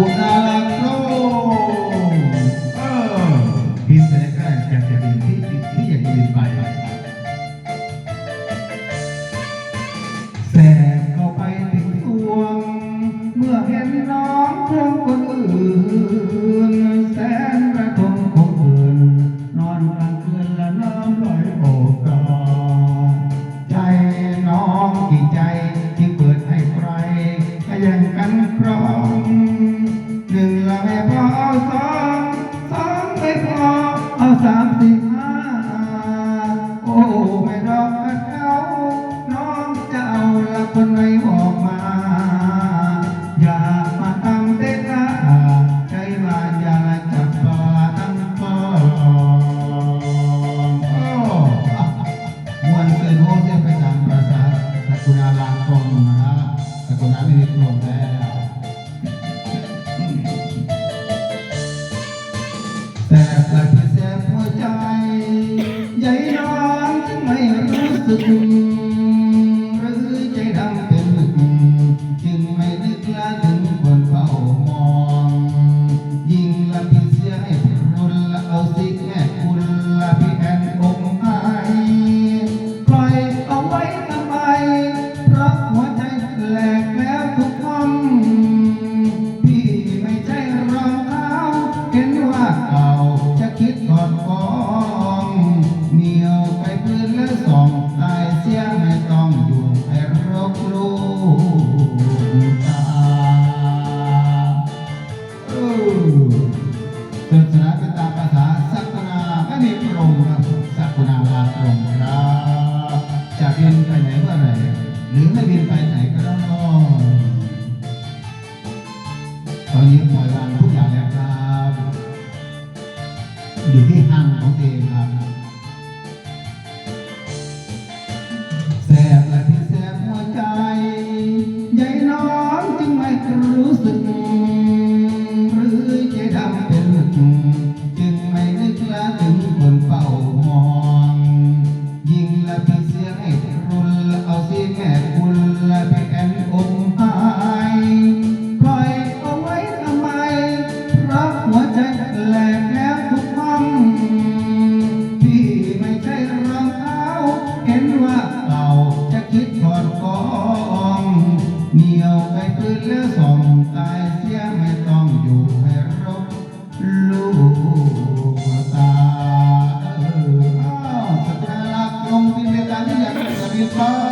กุณาลาโกเออบินแต่แรกๆอยากจะบินที่ที่อยากจะบินไปแสบเข้าไปถึงดวง เมื่อเห็นน้องเพื่อนคนอื่นแสนกระทงคงอื่นนอนกลางคืนและน้ำลอยโอบกอดใจน้องกี่ใจที่เปิดให้ใครก็ยังกันครอง สามสี่ห้าโอ้ไม่รอกันเขาน้องจะเอาละคนไหนบอกมา อย่ามาทำเต้นละใจมาอย่าจับปลาทั้งกองโอ้มวนเกินโอ้เสียไปตามประสาสกุณาลางกองนะสกุณาไม่มีกลมแล้ รู้สึ สนาเป็นตามภาษาสักนาไม่มีตรงครับสักนาลาตรงครับจะบินไปไหนเมื่อไหร่หรือไม่บินไปไหนก็ต้องตอนนี้ปล่อยวาง รุนละเอาสิแม่คุณและพี่แอนอกหายปล่อยเอาไว้ทำไมเพราะหัวใจแหลกแล้วทุกห้องพี่ไม่ใช่รองเท้าเห็นว่าเก่าจะคิดถอดกองเหนียวไปพื้นแล้วส่องตายเสียไม่ต้อง my